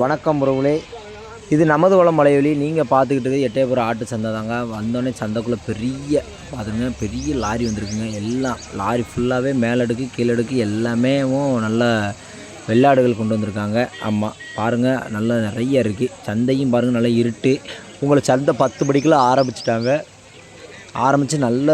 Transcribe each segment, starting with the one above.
வணக்கம் உறவுகளே. இது நமது வளம் மலையொலி. நீங்கள் பார்த்துக்கிட்டது எட்டயபுரம் ஆட்டு சந்தை தாங்க. வந்தோடனே சந்தைக்குள்ளே பெரிய பார்த்துங்க பெரிய லாரி வந்திருக்குங்க. எல்லாம் லாரி ஃபுல்லாகவே மேலடுக்கு கீழடுக்கு எல்லாமே நல்ல வெள்ளாடுகள் கொண்டு வந்திருக்காங்க. ஆமாம் பாருங்கள் நல்லா நிறைய இருக்குது சந்தையும் பாருங்கள் நல்லா இருட்டு. உங்களை சந்தை பத்து மணிக்கெல்லாம் ஆரம்பிச்சிட்டாங்க. ஆரம்பித்து நல்ல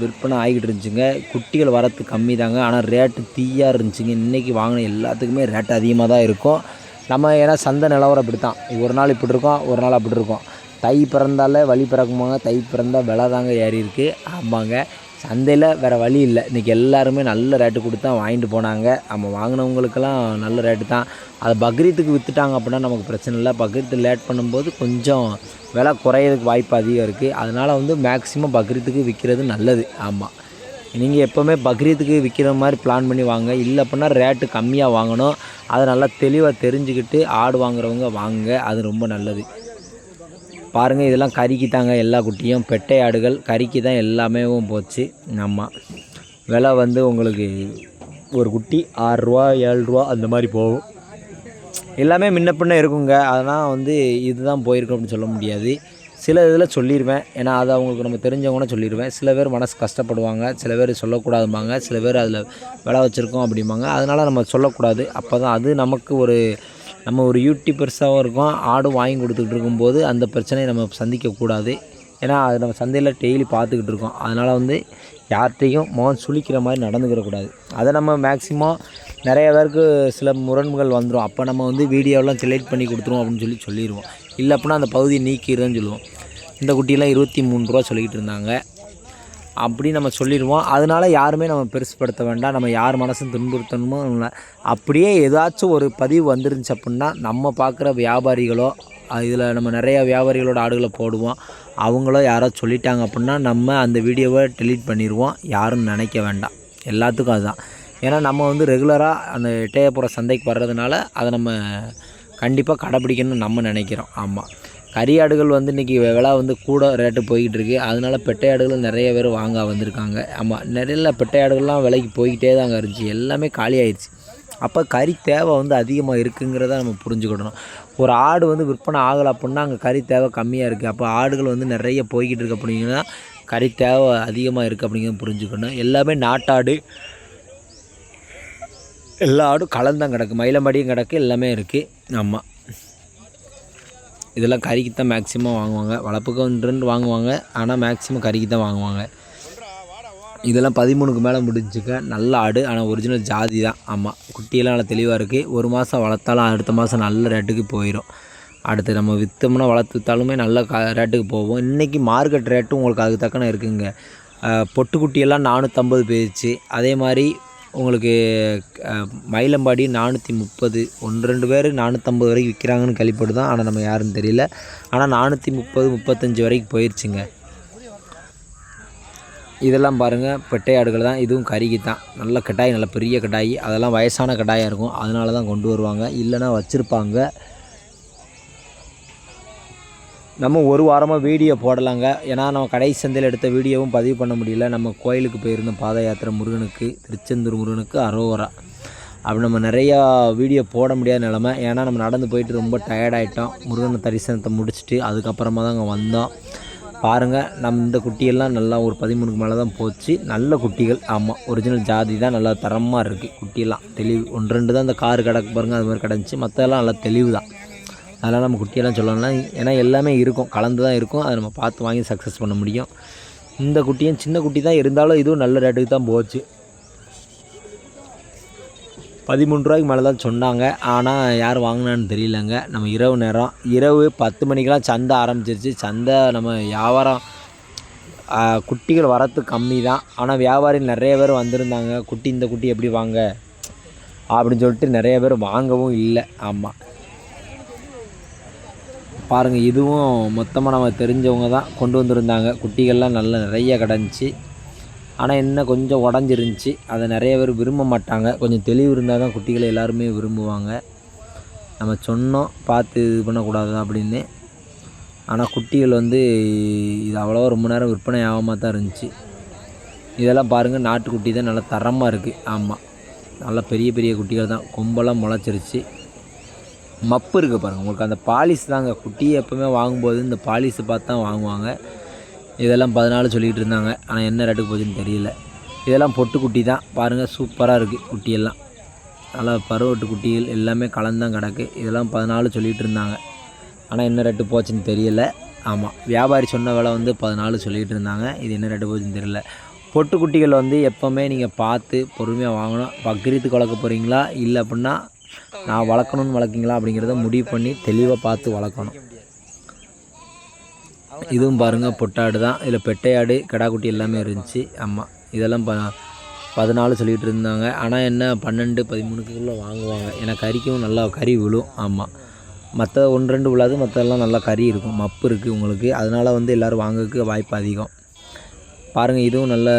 விற்பனை ஆகிக்கிட்டு இருந்துச்சுங்க. குட்டிகள் வரத்து கம்மி தாங்க. ஆனால் ரேட்டு தீயாக இருந்துச்சுங்க. இன்றைக்கி வாங்கின எல்லாத்துக்குமே ரேட்டு அதிகமாக தான் இருக்கும். நம்ம ஏன்னா சந்தை நிலவரம் இப்படி தான் ஒரு நாள் இப்படி இருக்கும் ஒரு நாள் அப்படி இருக்கும். தை பிறந்தாலே வழி பிறக்குமாங்க. தை பிறந்தால் விலை தாங்க ஏறி இருக்கு. ஆமாங்க. சந்தையில் வேறு வழி இல்லை. இன்றைக்கி எல்லாருமே நல்ல ரேட்டு கொடுத்து தான் வாங்கிட்டு போனாங்க. நம்ம வாங்கினவங்களுக்கெல்லாம் நல்ல ரேட்டு தான். அது பக்ரீத்துக்கு விற்றுட்டாங்க அப்படின்னா நமக்கு பிரச்சனை இல்லை. பக்ரீத்து லேட் பண்ணும்போது கொஞ்சம் விலை குறையிறதுக்கு வாய்ப்பு அதிகம் இருக்குது அதனால் வந்து மேக்ஸிமம் பக்ரீத்துக்கு விற்கிறது நல்லது. ஆமாம் நீங்கள் எப்போவுமே பக்ரீத்துக்கு விற்கிற மாதிரி பிளான் பண்ணி வாங்க. இல்லை அப்படின்னா ரேட்டு கம்மியாக வாங்கணும். அதை நல்லா தெளிவாக தெரிஞ்சுக்கிட்டு ஆடு வாங்குறவங்க வாங்குங்க அது ரொம்ப நல்லது. பாருங்கள் இதெல்லாம் கறிக்கு தாங்க எல்லா குட்டியும். பெட்டை ஆடுகள் கறிக்கு தான் எல்லாமே போச்சு. நம்ம விலை வந்து உங்களுக்கு ஒரு குட்டி ஆறுரூவா ஏழ்ரூவா அந்த மாதிரி போகும். எல்லாமே முன்ன பின்ன இருக்குங்க. அதனால் வந்து இதுதான் போயிருக்கோம் அப்படின்னு சொல்ல முடியாது. சில இதில் சொல்லிடுவேன் ஏன்னா அது அவங்களுக்கு நம்ம தெரிஞ்சவங்கன்னு சொல்லிடுவேன் சில பேர் மனசு கஷ்டப்படுவாங்க. சில பேர் சொல்லக்கூடாதும்பாங்க. சில பேர் அதில் விலை வச்சுருக்கோம் அப்படிம்பாங்க. அதனால் நம்ம சொல்லக்கூடாது. அப்போ தான் அது நமக்கு ஒரு நம்ம ஒரு யூடியூபர்ஸாகவும் இருக்கோம். ஆடு வாங்கி கொடுத்துக்கிட்டு இருக்கும்போது அந்த பிரச்சனையை நம்ம சந்திக்கக்கூடாது. ஏன்னா அது நம்ம சந்தையில் டெய்லி பார்த்துக்கிட்டு இருக்கோம். அதனால் வந்து யார்கிட்டையும் முகம் சுளிக்கிற மாதிரி நடந்துக்கிடக்கூடாது அதை நம்ம மேக்ஸிமம் நிறைய பேருக்கு சில முரண்கள் வந்துடும் அப்போ நம்ம வந்து வீடியோலாம் செலக்ட் பண்ணி கொடுத்துருவோம் அப்படின்னு சொல்லி சொல்லிடுவோம் இல்லை அப்படின்னா அந்த பகுதியை நீக்கிடுறேன்னு சொல்லுவோம். இந்த குட்டியெல்லாம் இருபத்தி மூணு ரூபா சொல்லிக்கிட்டு இருந்தாங்க. அப்படி நம்ம சொல்லிடுவோம் அதனால் யாருமே நம்ம பெருசுப்படுத்த வேண்டாம். நம்ம யார் மனசும் துன்புறுத்தணுமோ இல்லை. அப்படியே ஏதாச்சும் ஒரு பதிவு வந்துருந்துச்சு அப்படின்னா நம்ம பார்க்குற வியாபாரிகளோ இதில் நம்ம நிறையா வியாபாரிகளோட ஆடுகளை போடுவோம். அவங்களோ யாரோ சொல்லிட்டாங்க அப்படின்னா நம்ம அந்த வீடியோவை டெலீட் பண்ணிடுவோம் யாரும் நினைக்க வேண்டாம். எல்லாத்துக்கும் அதுதான். ஏன்னா நம்ம வந்து ரெகுலராக அந்த எட்டயபுரம் சந்தைக்கு வர்றதுனால அதை நம்ம கண்டிப்பாக கடைப்பிடிக்கணும்னு நம்ம நினைக்கிறோம். ஆமாம் கறி ஆடுகள் வந்து இன்றைக்கி விலை வந்து கூட ரேட்டு போய்கிட்டு இருக்குது அதனால பெட்டை ஆடுகள் நிறைய பேர் வாங்க வந்திருக்காங்க. ஆமாம் நிறைய பெட்டை ஆடுகள்லாம் விலைக்கு போய்கிட்டே தாங்க இருந்துச்சு. எல்லாமே காலி ஆயிடுச்சு அப்போ கறி தேவை வந்து அதிகமாக இருக்குங்கிறத நம்ம புரிஞ்சுக்கிடணும். ஒரு ஆடு வந்து விற்பனை ஆகலை அப்படின்னா அங்கே கறி தேவை கம்மியாக இருக்குது அப்போ ஆடுகள் வந்து நிறைய போய்கிட்டு இருக்கு அப்படிங்கன்னா கறி தேவை அதிகமாக இருக்குது அப்படிங்கிறத புரிஞ்சுக்கணும். எல்லாமே நாட்டாடு எல்லா ஆடும் கலந்தான் கிடக்கு மயிலம்படியும் கிடக்கு எல்லாமே இருக்குது ஆமாம் இதெல்லாம் கறிக்கு தான் மேக்ஸிமம் வாங்குவாங்க வளர்ப்புக்குன்றுன்னு வாங்குவாங்க. ஆனால் மேக்ஸிமம் கறிக்கு தான் வாங்குவாங்க. இதெல்லாம் பதிமூணுக்கு மேலே முடிஞ்சுக்க. நல்ல ஆடு ஆனால் ஒரிஜினல் ஜாதி தான். ஆமாம் குட்டியெல்லாம் நல்லா தெளிவாக இருக்குது ஒரு மாதம் வளர்த்தாலும் அடுத்த மாதம் நல்ல ரேட்டுக்கு போயிடும் அடுத்து நம்ம விற்றோம்னா வளர்த்து விற்றாலுமே நல்ல க ரேட்டுக்கு போவோம். இன்றைக்கி மார்க்கெட் ரேட்டும் உங்களுக்கு அதுக்கு தக்கன இருக்குங்க. பொட்டுக்குட்டியெல்லாம் நானூற்றம்பது போயிடுச்சு அதே மாதிரி உங்களுக்கு மயிலம்பாடி நானூற்றி முப்பது ஒன்று ரெண்டு பேர் நானூற்றம்பது வரைக்கும் விற்கிறாங்கன்னு கேள்விப்பட்டு தான் ஆனால் நம்ம யாருன்னு தெரியல. ஆனால் நானூற்றி முப்பது முப்பத்தஞ்சு வரைக்கும் போயிடுச்சுங்க இதெல்லாம் பாருங்கள் பெட்டை ஆடுகள் தான். இதுவும் கறிக்கு தான். நல்ல கட்டாய் நல்ல பெரிய கட்டாய். அதெல்லாம் வயசான கட்டாயாக இருக்கும். அதனால தான் கொண்டு வருவாங்க. இல்லைன்னா வச்சுருப்பாங்க. நம்ம ஒரு வாரமாக வீடியோ போடலாங்க. ஏன்னா நம்ம கடை சந்தையில் எடுத்த வீடியோவும் பதிவு பண்ண முடியல. நம்ம கோயிலுக்கு போயிருந்தோம் பாத யாத்திரை முருகனுக்கு திருச்செந்தூர் முருகனுக்கு அரோவரா. அப்படி நம்ம நிறையா வீடியோ போட முடியாத நிலமை. ஏன்னா நம்ம நடந்து போயிட்டு ரொம்ப டயர்டாயிட்டோம் முருகன் தரிசனத்தை முடிச்சுட்டு அதுக்கப்புறமா தான் அங்கே வந்தோம். பாருங்கள் நம்ம இந்த குட்டியெல்லாம் நல்லா ஒரு பதிமூணுக்கு மேலே தான் போச்சு. நல்ல குட்டிகள். ஆமாம் ஒரிஜினல் ஜாதி தான். நல்லா தரமாக இருக்குது குட்டியெல்லாம். தெளிவு. ஒன்று ரெண்டு தான் இந்த கார் கிடக்கு பாருங்கள் அது மாதிரி கிடந்துச்சு. மற்றெல்லாம் நல்லா தெளிவு தான் அதெல்லாம் நம்ம குட்டியெல்லாம் சொல்லலாம் ஏன்னா எல்லாமே இருக்கும். கலந்து தான் இருக்கும். அதை நம்ம பார்த்து வாங்கி சக்ஸஸ் பண்ண முடியும். இந்த குட்டியும் சின்ன குட்டி தான் இருந்தாலும் இதுவும் நல்ல ரேட்டுக்கு தான் போச்சு. பதிமூணு ரூபாய்க்கு மேலே தான் சொன்னாங்க. ஆனால் யார் வாங்கினான்னு தெரியலங்க. நம்ம இரவு நேரம். இரவு பத்து மணிக்கெலாம் சந்தை ஆரம்பிச்சிருச்சு. சந்தை நம்ம வியாபாரம் குட்டிகள் வரத்து கம்மி தான். ஆனால் வியாபாரி நிறைய பேர் வந்திருந்தாங்க. குட்டி இந்த குட்டி எப்படி வாங்க? அப்படின்னு சொல்லிட்டு நிறைய பேர் வாங்கவும் இல்லை. ஆமாம் பாருங்கள் இதுவும் மொத்தமாக நம்ம தெரிஞ்சவங்க தான் கொண்டு வந்திருந்தாங்க. குட்டிகள்லாம் நல்லா நிறைய கிடந்துச்சு. ஆனால் என்ன கொஞ்சம் உடஞ்சிருந்துச்சி. அதை நிறைய பேர் விரும்ப மாட்டாங்க. கொஞ்சம் தெளிவு இருந்தால் தான் குட்டிகளை எல்லாருமே விரும்புவாங்க. நம்ம சொன்னோம் பார்த்து இது பண்ணக்கூடாது அப்படின்னு. ஆனால் குட்டிகள் வந்து இது அவ்வளோவா ரொம்ப நேரம் விற்பனை ஆகாமல் தான் இருந்துச்சு. இதெல்லாம் பாருங்கள் நாட்டுக்குட்டி தான் நல்லா தரமாக இருக்குது ஆமாம் நல்லா பெரிய பெரிய குட்டிகள் தான். கொம்பெல்லாம் முளைச்சிருச்சு. மப்பு இருக்குது பாருங்கள் உங்களுக்கு அந்த பாலிஸ் தாங்க. குட்டியை எப்போவுமே வாங்கும்போது இந்த பாலிஸை பார்த்து தான் வாங்குவாங்க. இதெல்லாம் பதினாலு சொல்லிகிட்டு இருந்தாங்க. ஆனால் என்ன ரேட்டுக்கு போச்சுன்னு தெரியல. இதெல்லாம் பொட்டு குட்டி தான். பாருங்கள் சூப்பராக இருக்குது குட்டியெல்லாம். நல்லா பருவட்டு குட்டிகள் எல்லாமே கலந்தான் கிடக்கு. இதெல்லாம் பதினாலு சொல்லிகிட்டு இருந்தாங்க. ஆனால் என்ன ரேட்டு போச்சுன்னு தெரியல. ஆமாம் வியாபாரி சொன்ன விலை வந்து பதினாலு சொல்லிகிட்டு இருந்தாங்க. இது என்ன ரேட்டு போச்சுன்னு தெரியல. பொட்டு குட்டிகள் வந்து எப்போவுமே நீங்கள் பார்த்து பொறுமையாக வாங்கணும். பக்ரீத்து குழக்க போகிறீங்களா இல்லை அப்படின்னா நான் வளர்க்கணும்னு வளர்க்கிங்களா அப்படிங்கிறத முடிவு பண்ணி தெளிவாக பார்த்து வளர்க்கணும். இதுவும் பாருங்கள் பொட்டாடு தான். இதில் பெட்டையாடு கடாக்குட்டி எல்லாமே இருந்துச்சு. ஆமாம் இதெல்லாம் ப பதினாலு சொல்லிகிட்டு இருந்தாங்க. ஆனால் என்ன பன்னெண்டு பதிமூணுக்குள்ளே வாங்குவாங்க. ஏன்னா கறிக்கும் நல்லா கறி விழும். ஆமாம் மற்ற ஒன்று ரெண்டு விழாது மற்றெல்லாம் நல்லா கறி இருக்கும். மப்பு இருக்குது உங்களுக்கு. அதனால் வந்து எல்லோரும் வாங்குறதுக்கு வாய்ப்பு அதிகம். பாருங்கள் இதுவும் நல்ல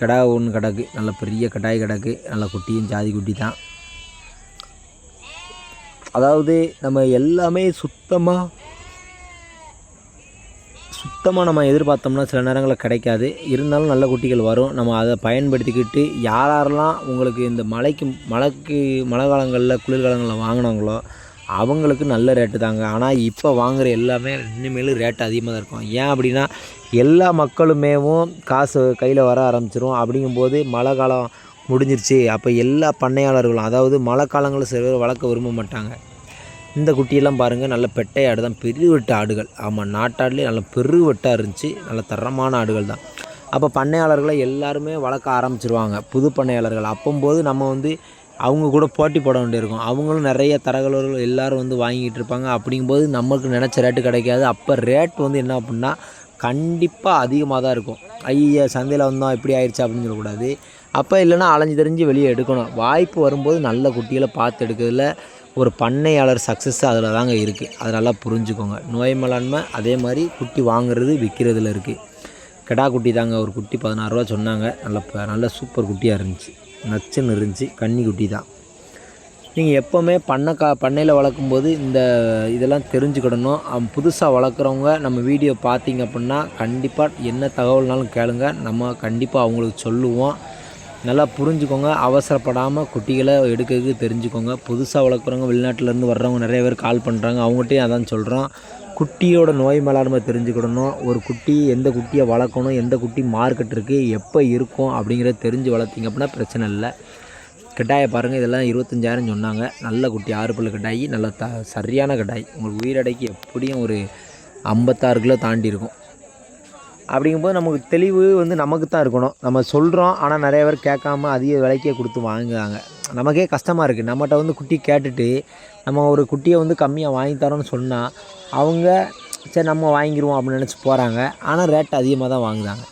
கடா ஒன்று கிடக்கு. நல்ல பெரிய கடாய் கிடக்கு. நல்ல குட்டியும் ஜாதி குட்டி தான். அதாவது நம்ம எல்லாமே சுத்தமாக சுத்தமாக நம்ம எதிர்பார்த்தோம்னா சில நேரங்களில் கிடைக்காது. இருந்தாலும் நல்ல குட்டிகள் வரும். நம்ம அதை பயன்படுத்திக்கிட்டு யார் யாரெல்லாம் உங்களுக்கு இந்த மழைக்கு மழைக்கு மழை காலங்களில் குளிர்காலங்களில் வாங்கினாங்களோ அவங்களுக்கு நல்ல ரேட்டு தாங்க. ஆனால் இப்போ வாங்குகிற எல்லாமே இனிமேலும் ரேட்டு அதிகமாக தான் இருக்கும். ஏன் அப்படின்னா எல்லா மக்களுமேவும் காசு கையில் வர ஆரம்பிச்சிரும். அப்படிங்கும்போது மழை காலம் முடிஞ்சிருச்சு. அப்போ எல்லா பண்ணையாளர்களும் அதாவது மழை காலங்களில் சில பேர் வளர்க்க விரும்ப மாட்டாங்க. இந்த குட்டியெல்லாம் பாருங்கள் நல்ல பெட்டை ஆடு தான் பெருவெட்டு ஆடுகள். ஆமாம் நாட்டாடுலேயே நல்ல பெருவெட்டாக இருந்துச்சு. நல்ல தரமான ஆடுகள் தான். அப்போ பண்ணையாளர்களை எல்லாருமே வளர்க்க ஆரம்பிச்சிருவாங்க. புது பண்ணையாளர்கள். அப்போம்போது நம்ம வந்து அவங்க கூட போட்டி போட வேண்டியிருக்கும். அவங்களும் நிறைய தரகலர்கள் எல்லோரும் வந்து வாங்கிட்டு இருப்பாங்க. அப்படிங்கும்போது நம்மளுக்கு நினச்ச ரேட்டு கிடைக்காது. அப்போ ரேட் வந்து என்ன அப்படின்னா கண்டிப்பாக அதிகமாக தான் இருக்கும். ஐயா சந்தையில் வந்தோம் இப்படி ஆயிடுச்சு அப்படின்னு சொல்லக்கூடாது. அப்போ இல்லைனா அலைஞ்சு தெரிஞ்சு வெளியே எடுக்கணும். வாய்ப்பு வரும்போது நல்ல குட்டிகளை பார்த்து எடுக்கிறதுல ஒரு பண்ணையாளர் சக்ஸஸ் அதில் தாங்க இருக்குது அதை நல்லா புரிஞ்சுக்கோங்க. நோய் மேலாண்மை அதே மாதிரி குட்டி வாங்குறது விற்கிறதுல இருக்குது கெடா குட்டி தாங்க. ஒரு குட்டி பதினாறுரூவா சொன்னாங்க. நல்ல நல்ல சூப்பர் குட்டியாக இருந்துச்சு. நச்சுன்னு இருந்துச்சு. கன்னி குட்டி தான். நீங்கள் எப்போவுமே பண்ணை கா பண்ணையில் வளர்க்கும்போது இந்த இதெல்லாம் தெரிஞ்சுக்கிடணும். புதுசாக வளர்க்குறவங்க நம்ம வீடியோ பார்த்தீங்க அப்படின்னா கண்டிப்பாக என்ன தகவல்னாலும் கேளுங்க. நம்ம கண்டிப்பாக அவங்களுக்கு சொல்லுவோம். நல்லா புரிஞ்சுக்கோங்க அவசரப்படாமல் குட்டிகளை எடுக்கிறதுக்கு தெரிஞ்சுக்கோங்க. புதுசாக வளர்க்குறவங்க வெளிநாட்டிலேருந்து வர்றவங்க நிறைய பேர் கால் பண்ணுறாங்க அவங்ககிட்டையும் அதான் சொல்கிறோம் குட்டியோட நோய் மேலாண்மை தெரிஞ்சுக்கிடணும். ஒரு குட்டி எந்த குட்டியை வளர்க்கணும் எந்த குட்டி மார்க்கெட் இருக்குது எப்போ இருக்கும் அப்படிங்கிறத தெரிஞ்சு வளர்த்திங்க அப்படின்னா பிரச்சனை இல்லை. கிட்டாயை பாருங்கள் இதெல்லாம் இருபத்தஞ்சாயிரம் சொன்னாங்க. நல்ல குட்டி ஆறு பல்லு கட்டாயி நல்ல த சரியான கிட்டாய். உங்களுக்கு உயிரடைக்கு எப்படியும் ஒரு ஐம்பத்தாறு கிலோ தாண்டி இருக்கும். அப்படிங்கும்போது நமக்கு தெளிவு வந்து நமக்கு தான் இருக்கணும். நம்ம சொல்கிறோம் ஆனால் நிறைய பேர் கேட்காம அதிக விலைக்கே கொடுத்து வாங்குறாங்க. நமக்கே கஷ்டமாக இருக்குது நம்மகிட்ட வந்து குட்டி கேட்டுட்டு நம்ம ஒரு குட்டியை வந்து கம்மியாக வாங்கி தரோன்னு சொன்னால் அவங்க சரி நம்ம வாங்கிடுவோம் அப்படின்னு நினச்சி போகிறாங்க ஆனால் ரேட் அதிகமாக தான் வாங்குறாங்க.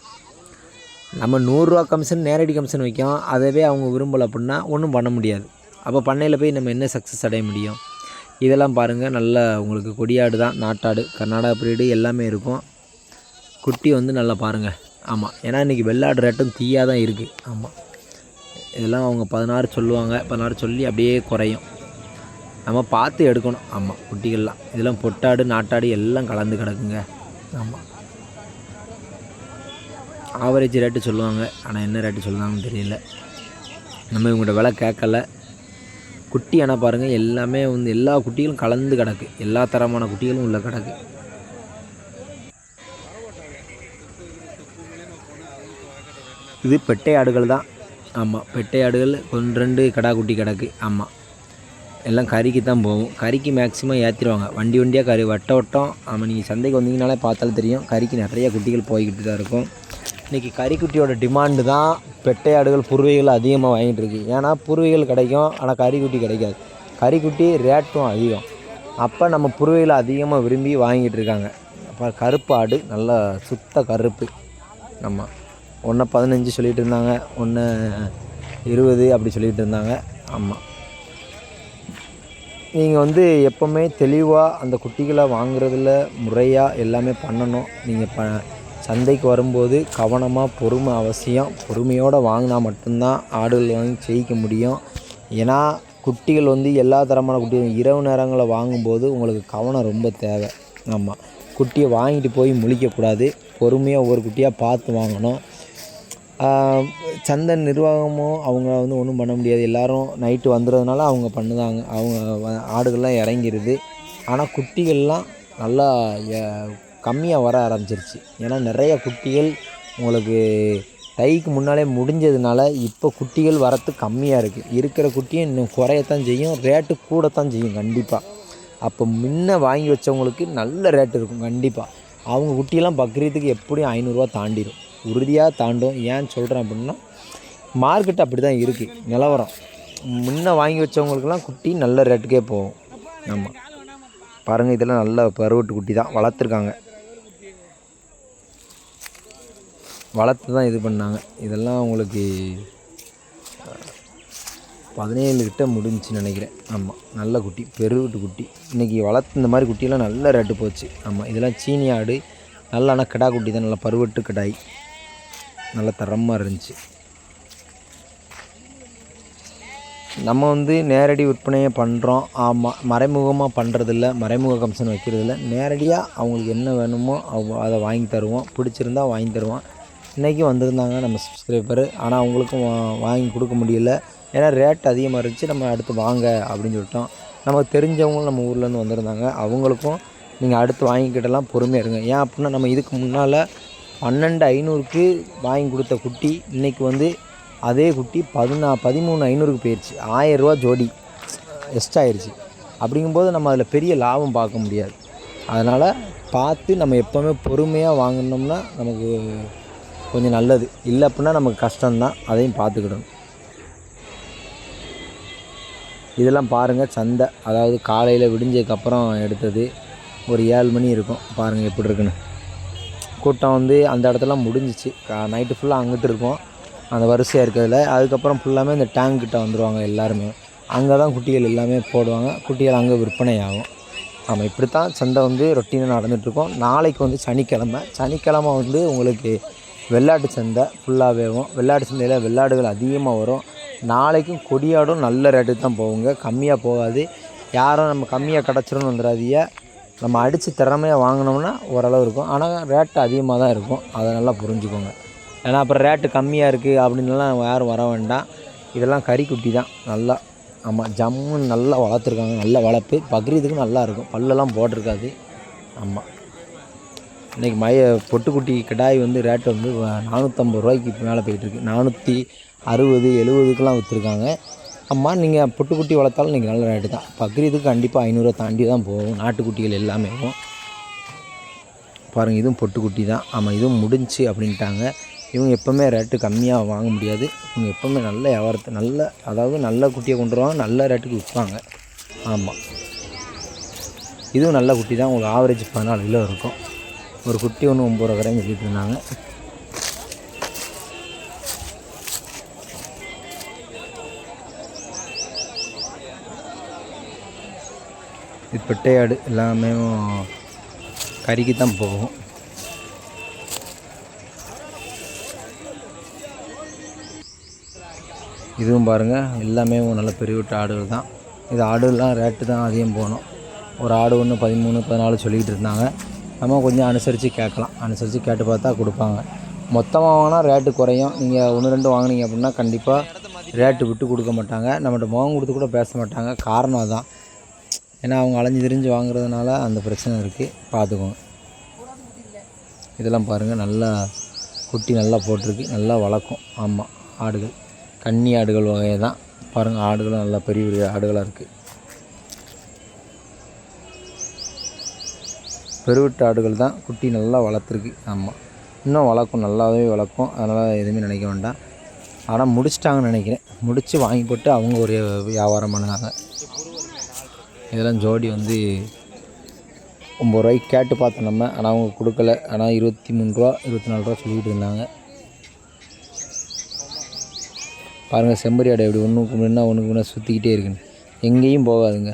நம்ம நூறுரூவா கமிஷன் நேரடி கமிஷன் வைக்கோம் அதவே அவங்க விரும்பலை அப்படின்னா ஒன்றும் பண்ண முடியாது. அப்போ பண்ணையில் போய் நம்ம என்ன சக்ஸஸ் அடைய முடியும்? இதெல்லாம் பாருங்கள் நல்ல உங்களுக்கு கொடியாடு தான். நாட்டாடு. கர்நாடகா பிரீடு எல்லாமே இருக்கும். குட்டி வந்து நல்லா பாருங்கள் ஆமாம் ஏன்னா இன்றைக்கி வெள்ளாடு ரேட்டும் தீயாக தான் இருக்குது ஆமாம் இதெல்லாம் அவங்க பதினாறு சொல்லுவாங்க. பதினாறு சொல்லி அப்படியே குறையும். நம்ம பார்த்து எடுக்கணும். ஆமாம் குட்டிகள்லாம். இதெல்லாம் பொட்டாடு நாட்டாடு எல்லாம் கலந்து கிடக்குங்க. ஆமாம் ஆவரேஜ் ரேட்டு சொல்லுவாங்க. ஆனால் என்ன ரேட்டு சொல்லுவாங்கன்னு தெரியல. நம்ம இவங்கள்ட்ட விலை கேட்கல. குட்டி ஆனால் பாருங்கள் எல்லாமே வந்து எல்லா குட்டிகளும் கலந்து கிடக்கு. எல்லா தரமான குட்டிகளும் உள்ள கிடக்கு. இது பெட்டை ஆடுகள் தான். ஆமாம் பெட்டை ஆடுகள் ஒன்று ரெண்டு கடா குட்டி கிடக்கு. ஆமாம் எல்லாம் கறிக்கு தான் போகும். கறிக்கு மேக்ஸிமம் ஏற்றிடுவாங்க வண்டி வண்டியாக கறி வட்ட வட்டம். ஆமாம் நீங்கள் சந்தைக்கு வந்தீங்கனாலே பார்த்தாலும் தெரியும். கறிக்கு நிறைய குட்டிகள் போய்கிட்டு தான் இருக்கும். இன்றைக்கி கறிக்குட்டியோட டிமாண்டு தான் பெட்டை ஆடுகள் புருவைகள் அதிகமாக வாங்கிட்டு இருக்கு. ஏன்னா புருவைகள் கிடைக்கும் ஆனால் கறிக்குட்டி கிடைக்காது. கறிக்குட்டி ரேட்டும் அதிகம். அப்போ நம்ம புருவைகளை அதிகமாக விரும்பி வாங்கிட்டு இருக்காங்க. அப்போ கருப்பு ஆடு நல்லா சுத்த கருப்பு. ஆமாம் ஒன்று பதினஞ்சு சொல்லிகிட்டு இருந்தாங்க ஒன்று இருபது அப்படி சொல்லிகிட்டு இருந்தாங்க. ஆமாம் நீங்கள் வந்து எப்போவுமே தெளிவாக அந்த குட்டிகளை வாங்குறதில் முறையாக எல்லாமே பண்ணணும். நீங்கள் ப சந்தைக்கு வரும்போது கவனமாக பொறுமை அவசியம். பொறுமையோடு வாங்கினா மட்டும்தான் ஆடுகள் வாங்கி ஜெயிக்க முடியும். ஏன்னா குட்டிகள் வந்து எல்லா தரமான குட்டிகள் இரவு நேரங்களில் வாங்கும்போது உங்களுக்கு கவனம் ரொம்ப தேவை. ஆமாம் குட்டியை வாங்கிட்டு போய் முழிக்கக்கூடாது. பொறுமையாக ஒவ்வொரு குட்டியாக பார்த்து வாங்கணும். சந்தை நிர்வாகமோ அவங்க வந்து ஒன்றும் பண்ண முடியாது. எல்லாரும் நைட்டு வந்துடுறதுனால அவங்க பண்ணுதாங்க. அவங்க ஆடுகள்லாம் இறங்கிருது. ஆனால் குட்டிகள்லாம் நல்லா கம்மியாக வர ஆரம்பிச்சிருச்சு. ஏன்னா நிறைய குட்டிகள் உங்களுக்கு தைக்கு முன்னாலே முடிஞ்சதுனால இப்போ குட்டிகள் வரத்து கம்மியாக இருக்குது இருக்கிற குட்டியும் இன்னும் குறையத்தான் செய்யும். ரேட்டு கூடத்தான் செய்யும் கண்டிப்பாக அப்போ முன்ன வாங்கி வச்சவங்களுக்கு நல்ல ரேட் இருக்கும் கண்டிப்பாக அவங்க குட்டியெல்லாம் பக்ரீத்துக்கு எப்படியும் ஐநூறுரூவா தாண்டிடும் உறுதியாக தாண்டும். ஏன் சொல்கிறேன் அப்படின்னா மார்க்கெட் அப்படி தான் இருக்குது நிலவரம். முன்ன வாங்கி வச்சவங்களுக்கெல்லாம் குட்டி நல்ல ரேட்டுக்கே போகும். ஆமாம் பாருங்கள் இதெல்லாம் நல்ல பருவட்டு குட்டி தான். வளர்த்துருக்காங்க. வளர்த்து தான் இது பண்ணாங்க. இதெல்லாம் உங்களுக்கு பதினேழு கிட்ட முடிஞ்சுன்னு நினைக்கிறேன். ஆமாம் நல்ல குட்டி பெருவிட்டு குட்டி. இன்றைக்கி வளர்த்து இந்த மாதிரி குட்டியெல்லாம் நல்ல ரேட்டு போச்சு. ஆமாம் இதெல்லாம் சீனி ஆடு நல்ல ஆனால் கிடா குட்டி தான். நல்லா பருவட்டு கிடாய். நல்ல தரமாக இருந்துச்சு. நம்ம வந்து நேரடி விற்பனையை பண்ணுறோம் ஆமாம் மறைமுகமாக பண்ணுறதில்ல மறைமுக கமிஷன் வைக்கிறதில்ல. நேரடியாக அவங்களுக்கு என்ன வேணுமோ அவங்க அதை வாங்கி தருவோம். பிடிச்சிருந்தா வாங்கி தருவோம். இன்றைக்கி வந்திருந்தாங்க நம்ம சப்ஸ்கிரைபர் ஆனால் அவங்களுக்கும் வா- வாங்கி கொடுக்க முடியல. ஏன்னா ரேட் அதிகமாக இருந்துச்சு. நம்ம அடுத்து வாங்க அப்படின்னு சொல்லிட்டோம். நமக்கு தெரிஞ்சவங்களும் நம்ம ஊர்லேருந்து வந்திருந்தாங்க. அவங்களுக்கும் நீங்கள் அடுத்து வாங்கிக்கிட்டலாம் பொறுமையாக இருங்க. ஏன் அப்படின்னா நம்ம இதுக்கு முன்னால் பன்னெண்டு ஐநூறுக்கு வாங்கி கொடுத்த குட்டி இன்றைக்கி வந்து அதே குட்டி பதினா பதிமூணு ஐநூறுக்கு போயிடுச்சு ஆயரூவா ஜோடி எக்ஸ்ட்ரா ஆயிடுச்சு அப்படிங்கும்போது நம்ம அதில் பெரிய லாபம் பார்க்க முடியாது. அதனால் பார்த்து நம்ம எப்போவுமே பொறுமையாக வாங்கினோம்னா நமக்கு கொஞ்சம் நல்லது. இல்லை அப்படின்னா நமக்கு கஷ்டம்தான். அதையும் பார்த்துக்கிடணும். இதெல்லாம் பாருங்கள் சந்தை. அதாவது காலையில் விடிஞ்சதுக்கப்புறம் எடுத்தது ஒரு ஏழு மணி இருக்கும். பாருங்கள் எப்படி இருக்குன்னு. கூட்டம் வந்து அந்த இடத்துல முடிஞ்சிச்சு. நைட்டு ஃபுல்லாக அங்கிட்டு இருக்கும் அந்த வரிசையாக இருக்கிறதுல. அதுக்கப்புறம் ஃபுல்லாமே இந்த டேங்க் கிட்ட வந்துடுவாங்க எல்லாருமே. அங்கே தான் குட்டிகள் எல்லாமே போடுவாங்க. குட்டிகள் அங்கே விற்பனை ஆகும் ஆமாம் இப்படி தான் சந்தை வந்து ரொட்டீனாக நடந்துகிட்ருக்கோம் நாளைக்கு வந்து சனிக்கிழமை. சனிக்கிழமை வந்து உங்களுக்கு வெள்ளாட்டு சந்தை ஃபுல்லாகவேவும் வெள்ளாட்டு சந்தையில் வெள்ளாடுகள் அதிகமாக வரும். நாளைக்கும் கொடியாடும் நல்ல ரேட்டுக்கு தான் போகுங்க. கம்மியாக போகாது. யாரும் நம்ம கம்மியாக கிடச்சிரும்னு வந்துடாதீங்க. நம்ம அடித்து திறமையாக வாங்கினோம்னா ஓரளவு இருக்கும். ஆனால் ரேட்டு அதிகமாக தான் இருக்கும். அதை நல்லா புரிஞ்சுக்கோங்க. ஏன்னா அப்புறம் ரேட்டு கம்மியாக இருக்குது அப்படின்லாம் யாரும் வர வேண்டாம். இதெல்லாம் கறிக்குட்டி தான். நல்லா ஆமாம் ஜம்முன்னு நல்லா வளர்த்துருக்காங்க. நல்ல வளர்ப்பு. பக்ரீதுக்கு நல்லா இருக்கும். பல்லெல்லாம் போட்டிருக்காது. ஆமாம் இன்றைக்கி மய பொட்டுக்குட்டி கிடாய் வந்து ரேட்டு வந்து நானூற்றம்பது ரூபாய்க்கு மேலே போயிட்டுருக்கு. நானூற்றி அறுபது எழுபதுக்கெலாம் விற்றுருக்காங்க அம்மா நீங்கள் பொட்டுக்குட்டி வளர்த்தாலும் நீங்கள் நல்ல ரேட்டு தான். பக்ரீதுக்கு கண்டிப்பாக ஐநூறுரூவா தாண்டி தான் போகும். நாட்டுக்குட்டிகள் எல்லாமே பாருங்கள் இதுவும் பொட்டுக்குட்டி தான். ஆமாம் இதுவும் முடிஞ்சு அப்படின்ட்டாங்க. இவங்க எப்போவுமே ரேட்டு கம்மியாக வாங்க முடியாது. இவங்க எப்போவுமே நல்ல வியாபாரத்தை நல்ல அதாவது நல்ல குட்டியை கொண்டு வருவாங்க நல்ல ரேட்டுக்கு விற்பாங்க. ஆமாம் இதுவும் நல்ல குட்டி தான். உங்களுக்கு ஆவரேஜ் பதினாலு கிலோ இருக்கும். ஒரு குட்டி ஒன்று ஒம்பது ரூபா கரையும் சொல்லிட்டு இருந்தாங்க. இது பெட்டையாடு எல்லாமே கறிக்கு தான் போகும். இதுவும் பாருங்கள் எல்லாமே நல்ல பெரிய விட்ட ஆடுகள் தான். இது ஆடுலாம் ரேட்டு தான் அதிகம் போகணும். ஒரு ஆடு ஒன்று பதிமூணு பதினாலு சொல்லிக்கிட்டு இருந்தாங்க. நம்ம கொஞ்சம் அனுசரித்து கேட்கலாம். அனுசரித்து கேட்டு பார்த்தா கொடுப்பாங்க. மொத்தமாக வாங்கினா ரேட்டு குறையும். நீங்கள் ஒன்று ரெண்டு வாங்குனீங்க அப்படின்னா கண்டிப்பாக ரேட்டு விட்டு கொடுக்க மாட்டாங்க. நம்மகிட்ட முகம் கொடுத்து கூட பேச மாட்டாங்க. காரணம் தான் ஏன்னா அவங்க அலைஞ்சு திரிஞ்சு வாங்குறதுனால அந்த பிரச்சனை இருக்குது பார்த்துக்கோங்க. இதெல்லாம் பாருங்கள் நல்லா குட்டி நல்லா போட்டிருக்கு. நல்லா வளர்க்கும். ஆமாம் ஆடுகள். கன்னி ஆடுகள் வகையை தான். பாருங்கள் ஆடுகளும் நல்லா பெரிய பெரிய ஆடுகளாக இருக்குது பெருவிட்டு ஆடுகள் தான் குட்டி நல்லா வளர்த்துருக்கு. ஆமாம் இன்னும் வளர்க்கும் நல்லாவே வளர்க்கும். அதனால் எதுவுமே நினைக்க வேண்டாம். ஆனால் முடிச்சிட்டாங்கன்னு நினைக்கிறேன். முடித்து வாங்கி போட்டு அவங்க ஒரு வியாபாரம் பண்ணுறாங்க இதெல்லாம் ஜோடி வந்து ஒம்பது ரூபாய்க்கு கேட்டு பார்த்தோம் நம்ம. ஆனால் அவங்க கொடுக்கல. ஆனால் இருபத்தி மூணு ரூபா இருபத்தி நாலு ரூபா சொல்லிக்கிட்டு இருந்தாங்க. பாருங்கள் செம்பரி ஆடை எப்படி ஒன்றுக்கு முன்னா ஒன்றுக்கு முன்னே சுற்றிக்கிட்டே இருக்குன்னு. எங்கேயும் போகாதுங்க.